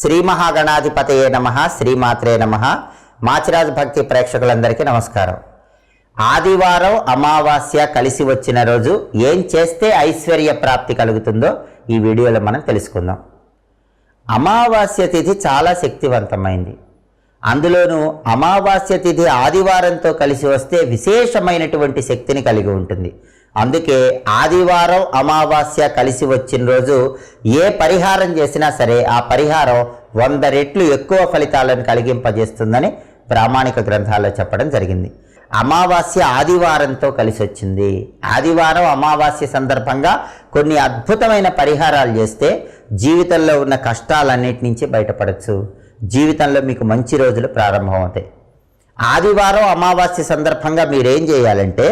శ్రీ మహాగణాధిపతయే నమ శ్రీమాత్రే నమ. మాచిరాజు భక్తి ప్రేక్షకులందరికీ నమస్కారం. ఆదివారం అమావాస్య కలిసి వచ్చిన రోజు ఏం చేస్తే ఐశ్వర్య ప్రాప్తి కలుగుతుందో ఈ వీడియోలో మనం తెలుసుకుందాం. అమావాస్య తిథి చాలా శక్తివంతమైంది. అందులోనూ అమావాస్య తిథి ఆదివారంతో కలిసి వస్తే విశేషమైనటువంటి శక్తిని కలిగి ఉంటుంది. అందుకే ఆదివారం అమావాస్య కలిసి వచ్చిన రోజు ఏ పరిహారం చేసినా సరే ఆ పరిహారం వంద రెట్లు ఎక్కువ ఫలితాలను కలిగింపజేస్తుందని ప్రామాణిక గ్రంథాల్లో చెప్పడం జరిగింది. అమావాస్య ఆదివారంతో కలిసి వచ్చింది. ఆదివారం అమావాస్య సందర్భంగా కొన్ని అద్భుతమైన పరిహారాలు చేస్తే జీవితంలో ఉన్న కష్టాలన్నిటి నుంచి బయటపడచ్చు. జీవితంలో మీకు మంచి రోజులు ప్రారంభమవుతాయి. ఆదివారం అమావాస్య సందర్భంగా మీరేం చేయాలంటే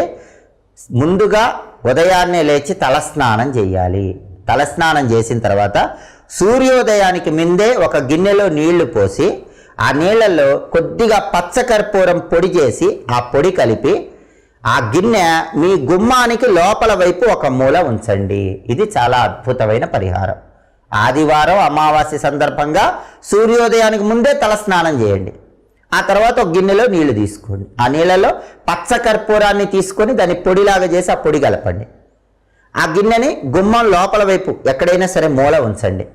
ముందుగా ఉదయాన్నే లేచి తలస్నానం చేయాలి. తలస్నానం చేసిన తర్వాత సూర్యోదయానికి ముందే ఒక గిన్నెలో నీళ్ళు పోసి ఆ నీళ్ళల్లో కొద్దిగా పచ్చకర్పూరం పొడి చేసి ఆ పొడి కలిపి ఆ గిన్నె మీ గుమ్మానికి లోపల వైపు ఒక మూల ఉంచండి. ఇది చాలా అద్భుతమైన పరిహారం. ఆదివారం అమావాస్య సందర్భంగా సూర్యోదయానికి ముందే తలస్నానం చేయండి. ఆ తర్వాత ఒక గిన్నెలో నీళ్ళు తీసుకోండి. ఆ నీళ్ళలో పచ్చ కర్పూరాన్ని తీసుకొని దాన్ని పొడిలాగా చేసి ఆ పొడి కలపండి. ఆ గిన్నెని గుమ్మం లోపల వైపు ఎక్కడైనా సరే మూల ఉంచండి.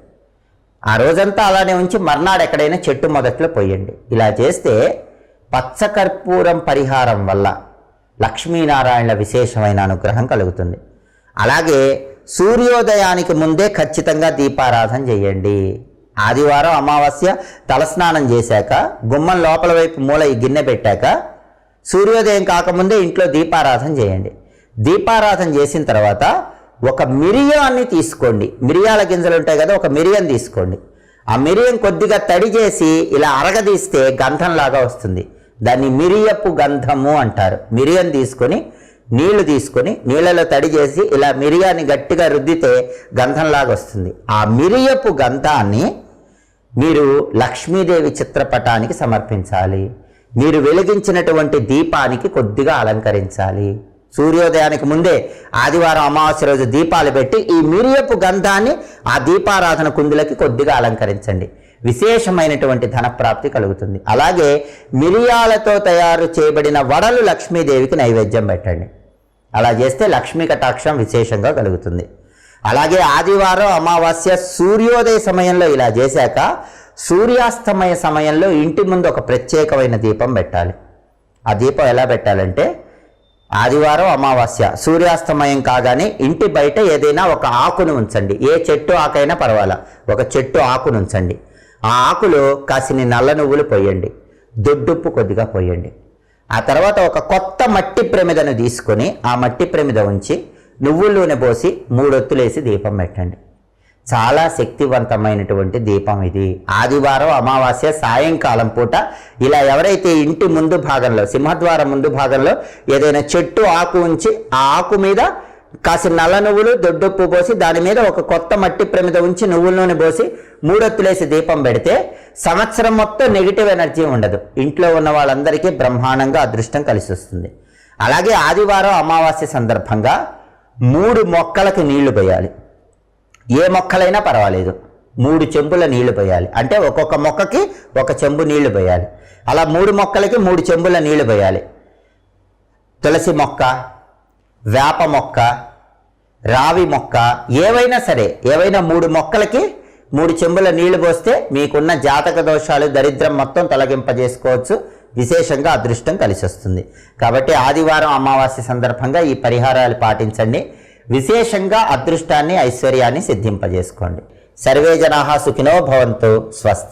ఆ రోజంతా అలానే ఉంచి మర్నాడు ఎక్కడైనా చెట్టు మొదట్లో పోయండి. ఇలా చేస్తే పచ్చ కర్పూరం పరిహారం వల్ల లక్ష్మీనారాయణల విశేషమైన అనుగ్రహం కలుగుతుంది. అలాగే సూర్యోదయానికి ముందే ఖచ్చితంగా దీపారాధన చేయండి. ఆదివారం అమావాస్య తలస్నానం చేశాక గుమ్మం లోపల వైపు మూల ఈ గిన్నె పెట్టాక సూర్యోదయం కాకముందే ఇంట్లో దీపారాధన చేయండి. దీపారాధన చేసిన తర్వాత ఒక మిరియాన్ని తీసుకోండి. మిరియాల గింజలు ఉంటాయి కదా ఒక మిరియం తీసుకోండి. ఆ మిరియం కొద్దిగా తడి చేసి ఇలా అరగదీస్తే గంధంలాగా వస్తుంది. దాన్ని మిరియపు గంధము అంటారు. మిరియం తీసుకొని నీళ్ళు తీసుకొని నీళ్ళలో తడి చేసి ఇలా మిరియాన్ని గట్టిగా రుద్దితే గంధంలాగా వస్తుంది. ఆ మిరియపు గంధాన్ని మీరు లక్ష్మీదేవి చిత్రపటానికి సమర్పించాలి. మీరు వెలిగించినటువంటి దీపానికి కొద్దిగా అలంకరించాలి. సూర్యోదయానికి ముందే ఆదివారం అమావాస్య రోజు దీపాలు పెట్టి ఈ మిరియపు గంధాన్ని ఆ దీపారాధన కుందులకి కొద్దిగా అలంకరించండి. విశేషమైనటువంటి ధనప్రాప్తి కలుగుతుంది. అలాగే మిరియాలతో తయారు చేయబడిన వడలు లక్ష్మీదేవికి నైవేద్యం పెట్టండి. అలా చేస్తే లక్ష్మీ కటాక్షం విశేషంగా కలుగుతుంది. అలాగే ఆదివారం అమావాస్య సూర్యోదయ సమయంలో ఇలా చేశాక సూర్యాస్తమయ సమయంలో ఇంటి ముందు ఒక ప్రత్యేకమైన దీపం పెట్టాలి. ఆ దీపం ఎలా పెట్టాలంటే ఆదివారం అమావాస్య సూర్యాస్తమయం కాగానే ఇంటి బయట ఏదైనా ఒక ఆకును ఉంచండి. ఏ చెట్టు ఆకైనా పర్వాలా ఒక చెట్టు ఆకును ఉంచండి. ఆ ఆకులో కాసిని నల్ల నువ్వులు పోయండి దొడ్డుప్పు కొద్దిగా పోయండి. ఆ తర్వాత ఒక కొత్త మట్టి ప్రమిదను తీసుకొని ఆ మట్టి ప్రమిద ఉంచి నువ్వుల నూనె పోసి మూడొత్తులేసి దీపం పెట్టండి. చాలా శక్తివంతమైనటువంటి దీపం ఇది. ఆదివారం అమావాస్య సాయంకాలం పూట ఇలా ఎవరైతే ఇంటి ముందు భాగంలో సింహద్వారం ముందు భాగంలో ఏదైనా చెట్టు ఆకు ఉంచి ఆ ఆకు మీద కాసిన నల్ల నువ్వులు దొడ్డుప్పు పోసి దాని మీద ఒక కొత్త మట్టి ప్రమిద ఉంచి నువ్వుల నూనె పోసి మూడొత్తులేసి దీపం పెడితే సంవత్సరం మొత్తం నెగిటివ్ ఎనర్జీ ఉండదు. ఇంట్లో ఉన్న వాళ్ళందరికీ బ్రహ్మాండంగా అదృష్టం కలిసి వస్తుంది అలాగే ఆదివారం అమావాస్య సందర్భంగా మూడు మొక్కలకు నీళ్ళు పోయాలి. ఏ మొక్కలైనా పర్వాలేదు. మూడు చెంబుల నీళ్ళు పోయాలి. అంటే ఒక్కొక్క మొక్కకి ఒక చెంబు నీళ్ళు పోయాలి. అలా మూడు మొక్కలకి మూడు చెంబుల నీళ్ళు పోయాలి. తులసి మొక్క వేప మొక్క రావి మొక్క ఏవైనా సరే ఏవైనా మూడు మొక్కలకి మూడు చెంబుల నీళ్ళు పోస్తే మీకున్న జాతక దోషాలు దరిద్రం మొత్తం తొలగింపజేసుకోవచ్చు. విశేషంగా అదృష్టం కలిసి వస్తుంది కాబట్టి ఆదివారం అమావాస్య సందర్భంగా ఈ పరిహారాలు పాటించండి. విశేషంగా అదృష్టాన్ని ఐశ్వర్యాన్ని సిద్ధింపజేసుకోండి. సర్వే జనాహా సుఖినో భవంతు. స్వస్తి.